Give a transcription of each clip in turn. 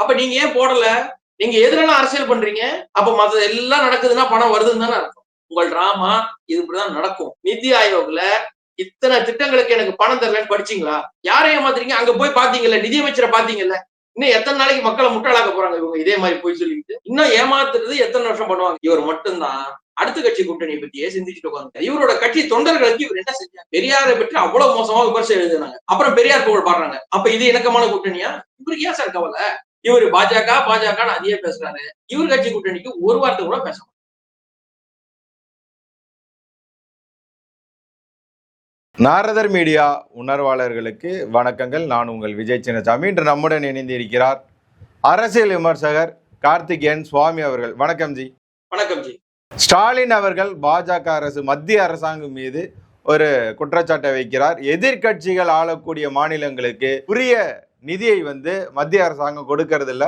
அப்ப நீங்க ஏன் போடல? நீங்க எதுலாம் அரசியல் பண்றீங்க? அப்ப மத்த எல்லாம் நடக்குதுன்னா பணம் வருதுன்னு தானே அர்த்தம். உங்கள் டிராமா இது இப்படிதான் நடக்கும். நிதி ஆயோக்ல இத்தனை திட்டங்களுக்கு எனக்கு பணம் தரலன்னு படிச்சீங்களா? யாரை ஏமாத்துறீங்க? அங்க போய் பாத்தீங்கல்ல நிதியமைச்சரை பாத்தீங்கல்ல. இன்னும் எத்தனை நாளைக்கு மக்களை முட்டாளாக்க போறாங்க இவங்க? இதே மாதிரி போய் சொல்லிட்டு இன்னும் ஏமாத்துறது எத்தனை வருஷம் பண்ணுவாங்க? இவர் மட்டும்தான். அடுத்த கட்சி கூட்டணி பத்தியே சிந்திச்சுட்டு உட்காந்து இவரோட கட்சி தொண்டர்களுக்கு இவர் என்ன செஞ்சாங்க பெரியாரை பற்றி அவ்வளவு மோசமா விமர்சனம் எழுதுனாங்க. அப்புறம் பெரியார் புகழ் பாடுறாங்க. அப்ப இது இணக்கமான கூட்டணியா? இவருக்கு ஏன் சார் கவலை? இவர் பாஜக பாஜக அதையே பேசுறாரு. இவர் கட்சி கூட்டணிக்கு ஒரு வார்த்தை கூட பேச. நாரதர் மீடியா உணர்வாளர்களுக்கு வணக்கங்கள். நான் உங்கள் விஜய் சின்னசாமி. இன்று நம்முடன் இணைந்து இருக்கிறார் அரசியல் விமர்சகர் கார்த்திகேயன் சுவாமி அவர்கள். வணக்கம் ஜி. வணக்கம் ஜி. ஸ்டாலின் அவர்கள் பாஜக அரசு மத்திய அரசாங்கம் மீது ஒரு குற்றச்சாட்டை வைக்கிறார். எதிர்க்கட்சிகள் ஆளக்கூடிய மாநிலங்களுக்கு உரிய நிதியை வந்து மத்திய அரசாங்கம் கொடுக்கறதில்ல.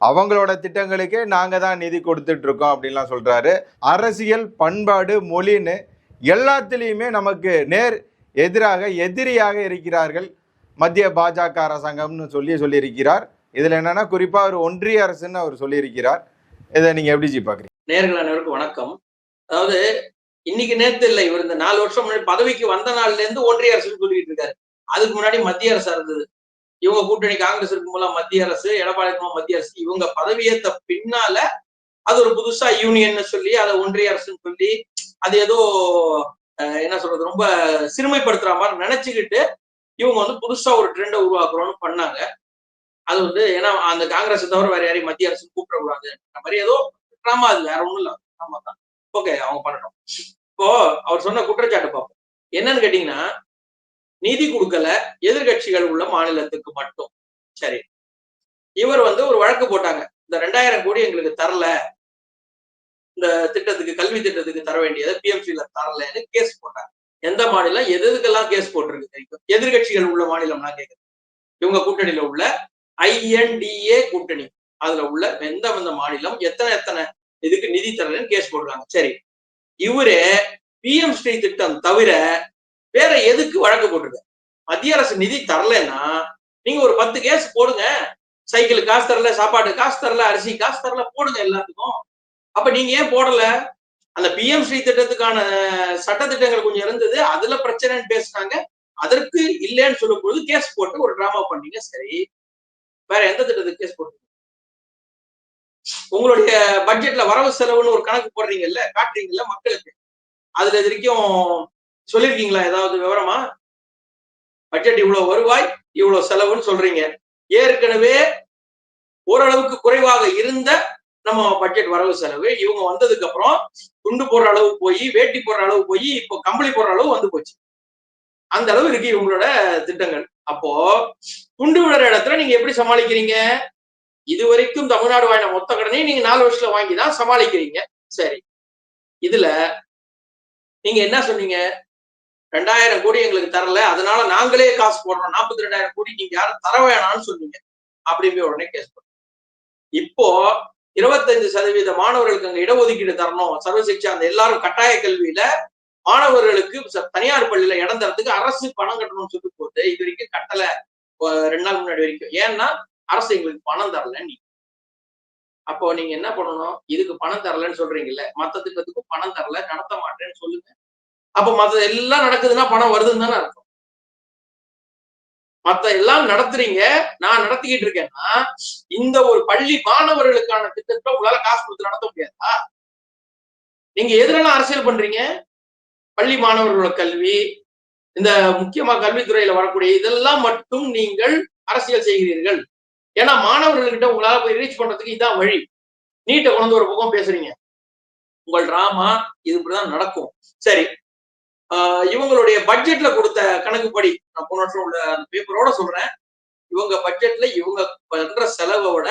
அவங்களோட திட்டங்களுக்கே நாங்க தான் நிதி கொடுத்துட்டு இருக்கோம் அப்படின்லாம் சொல்றாரு. அரசியல் பண்பாடு மொழின்னு எல்லாத்துலேயுமே நமக்கு நேர் எதிராக எதிரியாக இருக்கிறார்கள் மத்திய பாஜக அரசாங்கம்னு சொல்லி சொல்லியிருக்கிறார். இதுல என்னன்னா குறிப்பா ஒரு ஒன்றிய அரசுன்னு அவர் சொல்லியிருக்கிறார். இதை நீங்க எப்படி ஜி பாக்குறீங்க? நேர்கள் அனைவருக்கும் வணக்கம். அதாவது இன்னைக்கு நேத்து இல்லை இவர் இந்த நாலு வருஷம் முன்னாடி பதவிக்கு வந்த நாள்ல இருந்து ஒன்றிய அரசுன்னு சொல்லிட்டு இருக்காரு. அதுக்கு முன்னாடி மத்திய அரசா இருந்தது. இவங்க கூட்டணி காங்கிரஸ் இருக்கும் போல மத்திய அரசு எடப்பாடி இருக்கும்போது மத்திய அரசு. இவங்க பதவியேத்த பின்னால அது ஒரு புதுசா யூனியன் சொல்லி அதை ஒன்றிய அரசுன்னு சொல்லி அது ஏதோ என்ன சொல்றது ரொம்ப சிறுமைப்படுத்துற மாதிரி நினைச்சுக்கிட்டு இவங்க வந்து புதுசா ஒரு ட்ரெண்டை உருவாக்குறோம்னு பண்ணாங்க. அது வந்து ஏன்னா அந்த காங்கிரஸ் தவிர வேற யாரையும் மத்திய அரசு கூப்பிடக்கூடாது அந்த மாதிரி ஏதோ ட்ராமா அது வேற ஒண்ணும் இல்ல. ட்ராமா தான். ஓகே அவங்க பண்ணட்டும். இப்போ அவர் சொன்ன குற்றச்சாட்டு பார்ப்போம். என்னன்னு கேட்டீங்கன்னா நிதி கொடுக்கல எதிர்கட்சிகள் உள்ள மாநிலத்துக்கு மட்டும். சரி. இவர் வந்து ஒரு வழக்கு போட்டாங்க. இந்த ரெண்டாயிரம் கோடி எங்களுக்கு தரல. இந்த திட்டத்துக்கு கல்வி திட்டத்துக்கு தர வேண்டியதை பிஎம்சில தரலன்னு கேஸ் போட்டாங்க. எந்த மாநிலம் எது எதுக்கெல்லாம் கேஸ் போட்டிருக்கு தெரியும்? எதிர்கட்சிகள் உள்ள மாநிலம் நான் இவங்க கூட்டணியில உள்ள ஐஎன்டிஏ கூட்டணி. அதுல உள்ள எந்த எந்த மாநிலம் எத்தனை எத்தனை இதுக்கு நிதி தரலன்னு கேஸ் போடுறாங்க. சரி. இவரு பிஎம் ஸ்ரீ திட்டம் தவிர வேற எதுக்கு வழக்கு போட்டிருக்க? மத்திய அரசு நிதி தரலன்னா நீங்க ஒரு பத்து கேஸ் போடுங்க. சைக்கிள் காசு தரல சாப்பாடு காசு தரல அரிசி காசு தரல போடுங்க எல்லாத்துக்கும். அப்ப நீங்க ஏன் போடல? அந்த பிஎம் ஸ்ரீ திட்டத்துக்கான சட்ட திட்டங்கள் கொஞ்சம் இருந்தது அதுல பிரச்சனைன்னு பேசுனாங்க. அதற்கு இல்லைன்னு சொல்லும்போது கேஸ் போட்டு ஒரு டிராமா பண்ணீங்க சரி. வேற எந்த திட்டத்துக்கு கேஸ் போட்டீங்க? உங்களுடைய பட்ஜெட்ல வரவு செலவுன்னு ஒரு கணக்கு போடுறீங்கல்ல காட்டுறீங்கல்ல மக்களுக்கு. அதுல இது வரைக்கும் சொல்லிருக்கீங்களா? ஏதாவது விவரமா? பட்ஜெட் இவ்வளவு வருவாய் இவ்வளவு செலவுன்னு சொல்றீங்க. ஏற்கனவே ஓரளவுக்கு குறைவாக இருந்த நம்ம பட்ஜெட் வரவு செலவு. இவங்க வந்ததுக்கு அப்புறம் துண்டு போடுற அளவு போய் வேட்டி போடுற அளவு போய் இப்போ கம்பளி போடுற அளவு வந்து போச்சு. அந்த அளவு இருக்கு இவங்களோட திட்டங்கள். அப்போ துண்டு விடுற இடத்துல நீங்க எப்படி சமாளிக்கிறீங்க? இது வரைக்கும் தமிழ்நாடு வாங்கின மொத்த கடனையும் நீங்க நாலு வருஷத்துல வாங்கி தான் சமாளிக்கிறீங்க. சரி. இதுல நீங்க என்ன சொன்னீங்க? ரெண்டாயிரம் கோடி எங்களுக்கு தரல. அதனால நாங்களே காசு போடுறோம். நாற்பத்தி ரெண்டாயிரம் கோடி நீங்க யாரும் தர வேணாம்னு சொன்னீங்க. அப்படின்னு உடனே கேஸ் போடுறோம் இப்போ இருபத்தஞ்சு சதவீத மாணவர்களுக்கு அங்க இடஒதுக்கீடு தரணும். சர்வசிக்ஷா அந்த எல்லாரும் கட்டாய கல்வியில மாணவர்களுக்கு தனியார் பள்ளியில இடம் தரத்துக்கு அரசு பணம் கட்டணும்னு சொல்லி போட்டு இது வரைக்கும் கட்டல. ரெண்டு நாள் முன்னாடி வரைக்கும். ஏன்னா அரசு எங்களுக்கு பணம் தரல நீ அப்போ நீங்க என்ன பண்ணணும்? இதுக்கு பணம் தரலன்னு சொல்றீங்கல்ல. மத்த திட்டத்துக்கும் பணம் தரல. நடத்த மாட்டேன்னு சொல்லுங்க. அப்ப மத்த எல்லாம் நடக்குதுன்னா பணம் வருதுன்னு தானே அர்த்தம். மத்த எல்லாம் நடத்துறீங்க நான் நடத்திக்கிட்டு இருக்கேன்னா இந்த ஒரு பள்ளி மாணவர்களுக்கான திட்டத்தை உங்களால காசு கொடுத்து நடத்த முடியாதா? நீங்க எதுலாம் அரசியல் பண்றீங்க? பள்ளி மாணவர்களோட கல்வி இந்த முக்கியமா கல்வித்துறையில வரக்கூடிய இதெல்லாம் மட்டும் நீங்கள் அரசியல் செய்கிறீர்கள். ஏன்னா மாணவர்கள்கிட்ட உங்களால போய் ரீச் பண்றதுக்கு இதான் வழி. நீட்டை கொண்டு ஒரு பக்கம் பேசுறீங்க. உங்கள் டிராமா இது இப்படிதான் நடக்கும். சரி இவங்களுடைய பட்ஜெட்ல கொடுத்த கணக்குப்படி நான் போன வருஷம் உள்ள அந்த பேப்பரோட சொல்றேன். இவங்க பட்ஜெட்ல இவங்க பண்ற செலவை விட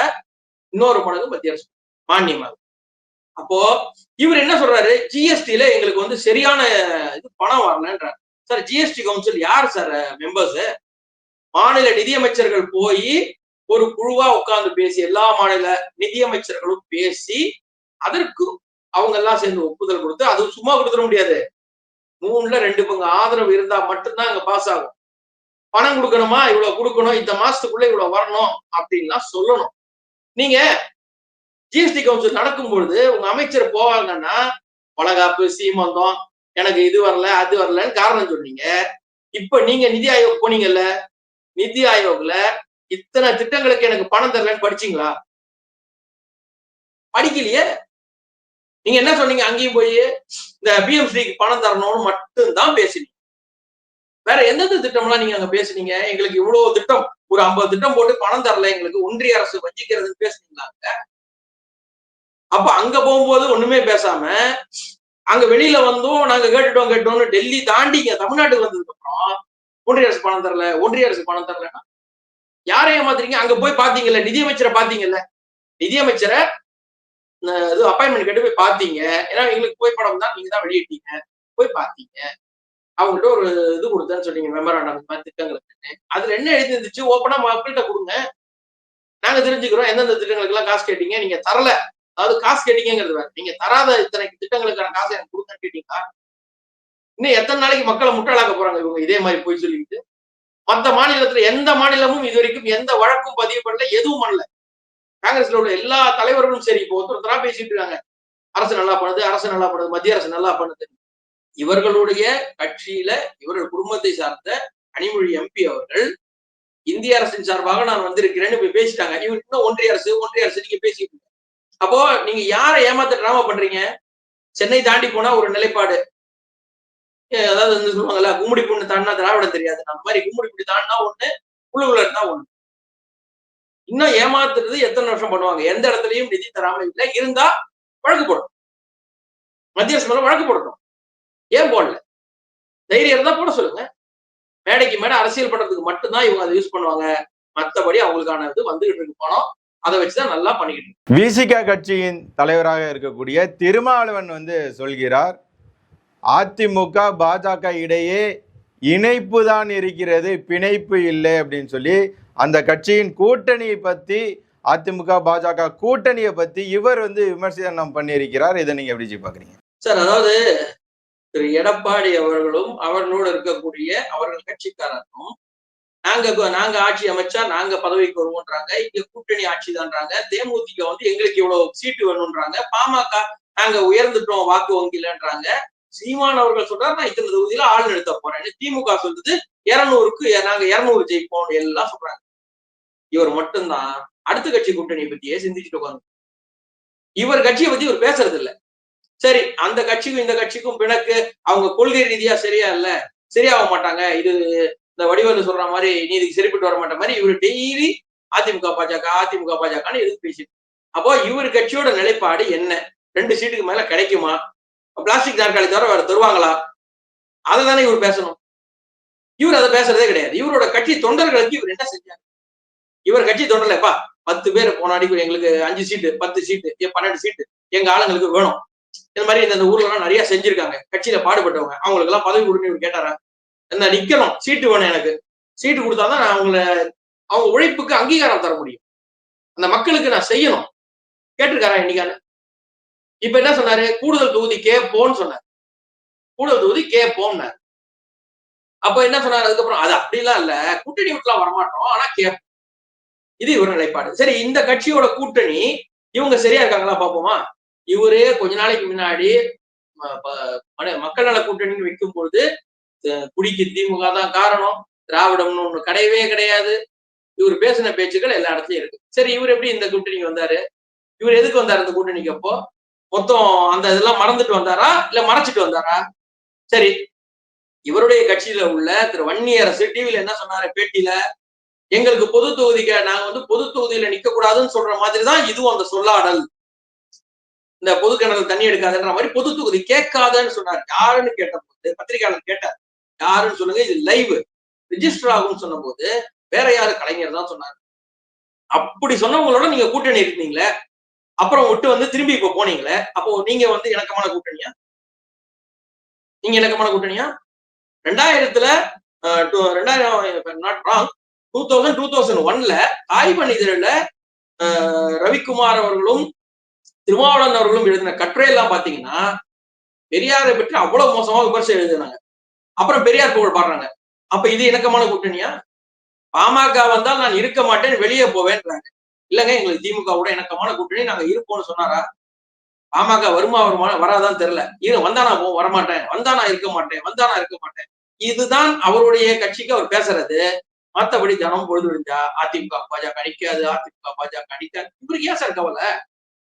இன்னொரு மடங்கு மத்திய அரசு மானியமாக அப்போ இவர் என்ன சொல்றாரு? ஜிஎஸ்டில எங்களுக்கு வந்து சரியான இது பணம் வரலன்றார். சார் ஜிஎஸ்டி கவுன்சில் யார் சார் மெம்பர்ஸ் மாநில நிதியமைச்சர்கள் போய் ஒரு குழுவா உட்கார்ந்து பேசி எல்லா மாநில நிதியமைச்சர்களும் பேசி அதற்கு அவங்க எல்லாம் சேர்ந்து ஒப்புதல் கொடுத்து அது சும்மா கொடுத்துட முடியாது. மூணுல ரெண்டு பங்கு ஆதரவு இருந்தா மட்டும்தான் அங்க பாஸ் ஆகும். பணம் கொடுக்கணுமா? இவ்வளவு கொடுக்கணும். இந்த மாசத்துக்குள்ள இவ்வளவு வரணும் அப்படின்லாம் சொல்லணும். நீங்க ஜிஎஸ்டி கவுன்சில் நடக்கும் பொழுது உங்க அமைச்சர் போவாங்கன்னா வளகாப்பு சீமந்தம் எனக்கு இது வரல அது வரலன்னு காரணம் சொன்னீங்க. இப்ப நீங்க நிதி ஆயோக் போனீங்கல்ல? நிதி ஆயோக்ல இத்தனை திட்டங்களுக்கு எனக்கு பணம் தரலன்னு படிச்சீங்களா? படிக்கலையே. நீங்க என்ன சொன்னீங்க? அங்கேயும் போய் இந்த பிஎம்சிக்கு பணம் தரணும்னு மட்டும்தான் பேசினீங்க. வேற எந்தெந்த திட்டம்லாம் நீங்க அங்க பேசுனீங்க? எங்களுக்கு இவ்வளவு திட்டம் ஒரு ஐம்பது திட்டம் போட்டு பணம் தரல எங்களுக்கு ஒன்றிய அரசு வஞ்சிக்கிறதுன்னு பேசுனீங்களா அப்ப அங்க போகும்போது ஒண்ணுமே பேசாம அங்க வெளியில வந்தும் நாங்க கேட்டுட்டோம் கேட்டோம்னு டெல்லி தாண்டி இங்க தமிழ்நாட்டுக்கு வந்ததுக்கு அப்புறம் ஒன்றிய அரசு பணம் தரல ஒன்றிய அரசு பணம் தரலன்னா யாரை ஏமாத்துறீங்க? அங்க போய் பாத்தீங்கல்ல நிதியமைச்சரை பாத்தீங்கல்ல? நிதியமைச்சரை இது அப்பாயின்மெண்ட் கேட்டு போய் பார்த்தீங்க. ஏன்னா எங்களுக்கு புகைப்படம் தான் நீங்க தான் வெளியிட்டீங்க. போய் பார்த்தீங்க. அவங்கள்ட்ட ஒரு இது கொடுத்தேன்னு சொன்னீங்க மெமராண்டம் மாதிரி திட்டங்களுக்கு. அதுல என்ன எழுதி இருந்துச்சு ஓப்பனா மக்கள்கிட்ட கொடுங்க. நாங்க தெரிஞ்சுக்கிறோம். எந்தெந்த திட்டங்களுக்கு எல்லாம் காசு கேட்டீங்க? நீங்க தரல. அதாவது காசு கேட்டீங்கிறது வேற. நீங்க தராத இத்தனை திட்டங்களுக்கான காசை எனக்கு கொடுங்கன்னு கேட்டீங்களா? இன்னும் எத்தனை நாளைக்கு மக்களை முட்டாளாக்க போறாங்க இவங்க? இதே மாதிரி போய் சொல்லிட்டு மற்ற மாநிலத்துல எந்த மாநிலமும் இது வரைக்கும் எந்த வழக்கும் பதிவு பண்ணல எதுவும் பண்ணல. காங்கிரஸ்ல உள்ள எல்லா தலைவர்களும் சரி இப்போ ஒருத்தர் ஒருத்தரா பேசிட்டு இருக்காங்க. அரசு நல்லா பண்ணுது அரசு நல்லா பண்ணுது மத்திய அரசு நல்லா பண்ணுது. இவர்களுடைய கட்சியில இவர்கள் குடும்பத்தை சார்ந்த கனிமொழி எம்பி அவர்கள் இந்திய அரசின் சார்பாக நான் வந்திருக்கிறேன்னு பேசிட்டாங்க. இவங்க இன்னும் ஒன்றிய அரசு ஒன்றிய அரசு நீங்க பேசிட்டு அப்போ நீங்க யாரை ஏமாத்த டிராமா பண்றீங்க? சென்னை தாண்டி போனா ஒரு நிலைப்பாடு. அதாவது வந்து சொல்லுவாங்கல்ல கும்முடி பொண்ணு தாண்டினா திராவிடம் தெரியாது. அந்த மாதிரி கும்முடி புண்ணு தாண்டினா ஒண்ணு உள்ளுக்குள்ள இருந்தா ஒண்ணு. இன்னும் ஏமாத்துறது எத்தனை வருஷம் பண்ணுவாங்க? எந்த இடத்துலயும் நிதி தராம இல்லை. இருந்தா வழக்கு போடணும். மத்திய அரசு மேல வழக்கு போடணும். ஏன் போடல? தைரியம் இருந்தா போட சொல்லுங்க. மேடைக்கு மேடை அரசியல் பண்றதுக்கு மட்டும்தான் இவங்க அதை யூஸ் பண்ணுவாங்க. மத்தபடி அவங்களுக்கான இது வந்துகிட்டு இருக்கு. பணம் அதை வச்சுதான் நல்லா பண்ணிக்கிட்டு விசிகா விசிக கட்சியின் தலைவராக இருக்கக்கூடிய திருமாவளவன் வந்து சொல்கிறார் அதிமுக பாஜக இடையே இணைப்பு தான் இருக்கிறது பிணைப்பு இல்லை அப்படின்னு சொல்லி அந்த கட்சியின் கூட்டணியை பத்தி அதிமுக பாஜக கூட்டணியை பத்தி இவர் வந்து விமர்சனம் பண்ணியிருக்கிறார். இதை நீங்க எப்படி பாக்குறீங்க? சார் அதாவது திரு எடப்பாடி அவர்களும் அவர்களோடு இருக்கக்கூடிய அவர்கள் கட்சிக்காரர்களும் நாங்க நாங்க ஆட்சி அமைச்சா நாங்க பதவிக்கு வருவோன்றாங்க இங்க கூட்டணி ஆட்சி தான்றாங்க தேமுதிக வந்து எங்களுக்கு இவ்வளவு சீட்டு வேணும்ன்றாங்க பாமக நாங்க உயர்ந்துட்டோம் வாக்கு வங்கிலன்றாங்க சீமான் அவர்கள் சொல்றாரு நான் இத்தனை தொகுதியில ஆள் நிறுத்த போறேன். திமுக சொல்றது இருநூறுக்கு நாங்க இருநூறு ஜெயிப்போம் எல்லாம் சொல்றாங்க. இவர் மட்டும்தான் அடுத்த கட்சி கூட்டணியை பத்தியே சிந்திச்சுட்டு உட்காந்து இவர் கட்சியை பத்தி இவர் பேசுறது இல்ல சரி அந்த கட்சிக்கும் இந்த கட்சிக்கும் பிணக்கு அவங்க கொள்கை ரீதியா சரியா இல்ல சரியாக மாட்டாங்க இது இந்த வடிவேலு சொல்ற மாதிரி நீ இதுக்கு சரிப்பட்டு வர மாட்ட மாதிரி இவர் டெய்லி அதிமுக பாஜக அதிமுக பாஜகன்னு எதுக்கு பேசிட்டு. அப்போ இவர் கட்சியோட நிலைப்பாடு என்ன? ரெண்டு சீட்டுக்கு மேல கிடைக்குமா? பிளாஸ்டிக் நாற்காலி தவிர வேற தருவாங்களா? அதை தானே இவர் பேசணும். இவர் அதை பேசுறதே கிடையாது. இவரோட கட்சி தொண்டர்களுக்கு இவர் என்ன செஞ்சாரு? இவர் கட்சி தொண்டர்லப்பா பத்து பேர் போனாடி எங்களுக்கு அஞ்சு சீட்டு பத்து சீட்டு பன்னெண்டு சீட்டு எங்க ஆளுங்களுக்கு வேணும். இந்த மாதிரி இந்த ஊர்ல எல்லாம் நிறைய செஞ்சிருக்காங்க. கட்சியில பாடுபட்டவங்க. அவங்களுக்கு எல்லாம் பதவி கொடுன்னு இவர் கேட்டாரா? என்ன நிக்கணும். சீட்டு வேணும் எனக்கு. சீட்டு கொடுத்தாதான் நான் அவங்கள அவங்க உழைப்புக்கு அங்கீகாரம் தர முடியும். அந்த மக்களுக்கு நான் செய்யணும். கேட்டிருக்காரா இன்னைக்கான இப்ப என்ன சொன்னாரு? கூடுதல் தொகுதி கேட்போம்னு சொன்னார். கூடுதல் தொகுதி கேட்போம்னாரு அப்ப என்ன சொன்னாரு? அதுக்கப்புறம் அது அப்படிலாம் இல்ல. கூட்டணி விட்டுலாம் வரமாட்டோம். ஆனா கேட்போம் இது இவர் நிலைப்பாடு. சரி இந்த கட்சியோட கூட்டணி இவங்க சரியா இருக்காங்களா பாப்போமா? இவரே கொஞ்ச நாளைக்கு முன்னாடி மக்கள் நல கூட்டணின்னு வைக்கும் பொழுது குடிக்கு திமுக தான் காரணம். திராவிடம்னு ஒண்ணு கிடையவே கிடையாது. இவர் பேசின பேச்சுக்கள் எல்லா இடத்துலயும் இருக்கு. சரி இவர் எப்படி இந்த கூட்டணிக்கு வந்தாரு? இவர் எதுக்கு வந்தாரு இந்த கூட்டணிக்கு அப்போ? மொத்தம் அந்த இதெல்லாம் மறந்துட்டு வந்தாரா? இல்ல மறைச்சிட்டு வந்தாரா? சரி இவருடைய கட்சியில உள்ள திரு வன்னியரசு டிவில என்ன சொன்னாரு? பேட்டியில எங்களுக்கு பொது தொகுதிக்கு நாங்க வந்து பொது தொகுதியில நிக்க கூடாதுன்னு சொல்ற மாதிரி தான் இதுவும் அந்த சொல்லாடல். இந்த பொது கிணறு தண்ணி எடுக்காதுன்ற மாதிரி பொது தொகுதி கேட்காதன்னு சொன்னார். யாருன்னு கேட்ட போது பத்திரிகையாளர் கேட்டார். யாருன்னு சொல்லுங்க இது லைவ். ரிஜிஸ்டர் ஆகும்னு சொன்ன போது வேற யாரு கலைஞர் தான் சொன்னார். அப்படி சொன்னவங்களோட நீங்க கூட்டணி இருக்கீங்களே அப்புறம் விட்டு வந்து திரும்பி இப்ப போனீங்களே அப்போ நீங்க வந்து இணக்கமான கூட்டணியா? நீங்க இணக்கமான கூட்டணியா? ரெண்டாயிரத்துல ரெண்டாயிரம் not wrong two thousand two thousand ஒன்ல ஆய்வன் இதழில் ரவிக்குமார் அவர்களும் திருமாவளவன் அவர்களும் எழுதின கட்டுரை எல்லாம் பாத்தீங்கன்னா பெரியாரை பற்றி அவ்வளவு மோசமா விமர்சனம் எழுதினாங்க. அப்புறம் பெரியார் புகழ் பாடுறாங்க. அப்ப இது இணக்கமான கூட்டணியா? பாமக வந்தால் நான் இருக்க மாட்டேன் வெளியே போவேன்றாங்க. இல்லைங்க எங்களுக்கு திமுகவோட இணக்கமான கூட்டணி நாங்க இருப்போம்னு சொன்னாரா? பாமக வருமா வருமா வராதான் தெரியல. இரு வந்தானா போ வரமாட்டேன். வந்தானா இருக்க மாட்டேன். வந்தானா இருக்க மாட்டேன். இதுதான் அவருடைய கட்சிக்கு அவர் பேசுறது. மத்தபடி தினம் பொழுது விழுந்தா அதிமுக பாஜக அடிக்காது அதிமுக பாஜக அடிக்காது. இவருக்கு ஏன் சார் கவலை?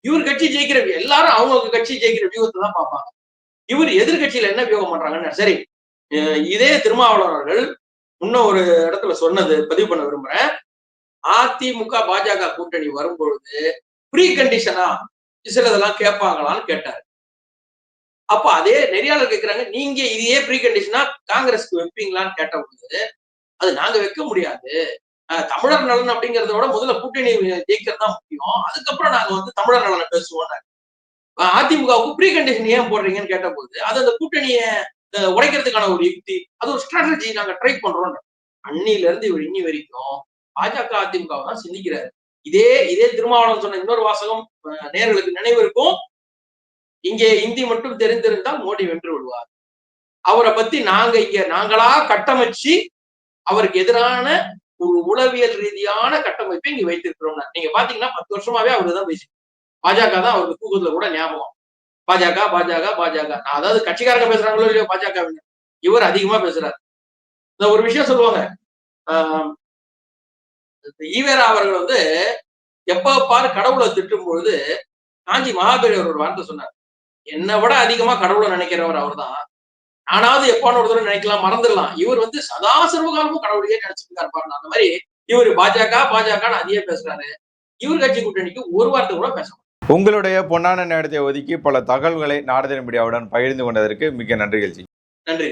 இவர் கட்சி ஜெயிக்கிற எல்லாரும் அவங்க கட்சி ஜெயிக்கிற வியூகத்தை தான் பார்ப்பாங்க. இவர் எதிர்கட்சியில என்ன வியூகம் பண்றாங்கன்னு சரி இதே திருமாவளவன் அவர்கள் இன்னும் ஒரு இடத்துல சொன்னது பதிவு பண்ண விரும்புறேன். அதிமுக பாஜக கூட்டணி வரும்பொழுது ப்ரீ கண்டிஷனா சிலதெல்லாம் கேட்பாங்களான்னு கேட்டாரு. அப்ப அதே நெறியாளர் கேட்கிறாங்க நீங்க இதையே ப்ரீ கண்டிஷனா காங்கிரஸ்க்கு வைப்பீங்களான்னு கேட்ட பொழுது அது நாங்க வைக்க முடியாது. தமிழர் நலன் அப்படிங்கறத விட முதல்ல கூட்டணி ஜெயிக்கிறது தான் முக்கியம். அதுக்கப்புறம் நாங்க வந்து தமிழர் நலனை பேசுவோம் அதிமுகவுக்கு ப்ரீ கண்டிஷன் ஏன் போடுறீங்கன்னு கேட்ட போது அது அந்த கூட்டணியை உடைக்கிறதுக்கான ஒரு யுக்தி அது ஒரு ஸ்ட்ராட்டஜி நாங்க ட்ரை பண்றோம். அன்னில இருந்து இவர் இன்னி வரைக்கும் பாஜக அதிமுக தான் சிந்திக்கிறாரு. இதே இதே திருமாவளவன் சொன்ன இன்னொரு வாசகம் நேர்களுக்கு நினைவு இருக்கும். இங்கே இந்தி மட்டும் தெரிந்திருந்தால் மோடி வென்று விடுவார். அவரை பத்தி நாங்க இங்க நாங்களா கட்டமைச்சு அவருக்கு எதிரான ஒரு உளவியல் ரீதியான கட்டமைப்பை இங்க வைத்திருக்கிறோம்னா நீங்க பாத்தீங்கன்னா பத்து வருஷமாவே அவரு தான் பேசி பாஜக தான் அவருக்கு தூக்கத்துல கூட ஞாபகம். பாஜக பாஜக பாஜக. நான் அதாவது கட்சிக்காரங்க பேசுறாங்களோ இல்லையோ பாஜக இவர் அதிகமா பேசுறாரு. இந்த ஒரு விஷயம் சொல்லுவாங்க. ஆஹ் ஈவேரா அவர்கள் வந்து எப்ப பாரு கடவுளை திட்டும் பொழுது காஞ்சி மகாபெரியவர் ஒரு வார்த்தை சொன்னார். என்னை விட அதிகமா கடவுளை நினைக்கிறவர் அவர்தான். ஆனாவது எப்பான ஒரு தடவை நினைக்கலாம் மறந்துடலாம். இவர் வந்து சதா சர்வகாலமும் கடவுளையே நினைச்சிட்டு இருப்பாரு அந்த மாதிரி இவர் பாஜக பாஜக அதையே பேசுறாரு. இவர் கட்சி கூட்டணிக்கு ஒரு வார்த்தை கூட பேச. உங்களுடைய பொன்னான நேரத்தை ஒதுக்கி பல தகவல்களை நாடுதல் மீடியாவுடன் பகிர்ந்து கொண்டதற்கு மிக்க நன்றிகள் நன்றி.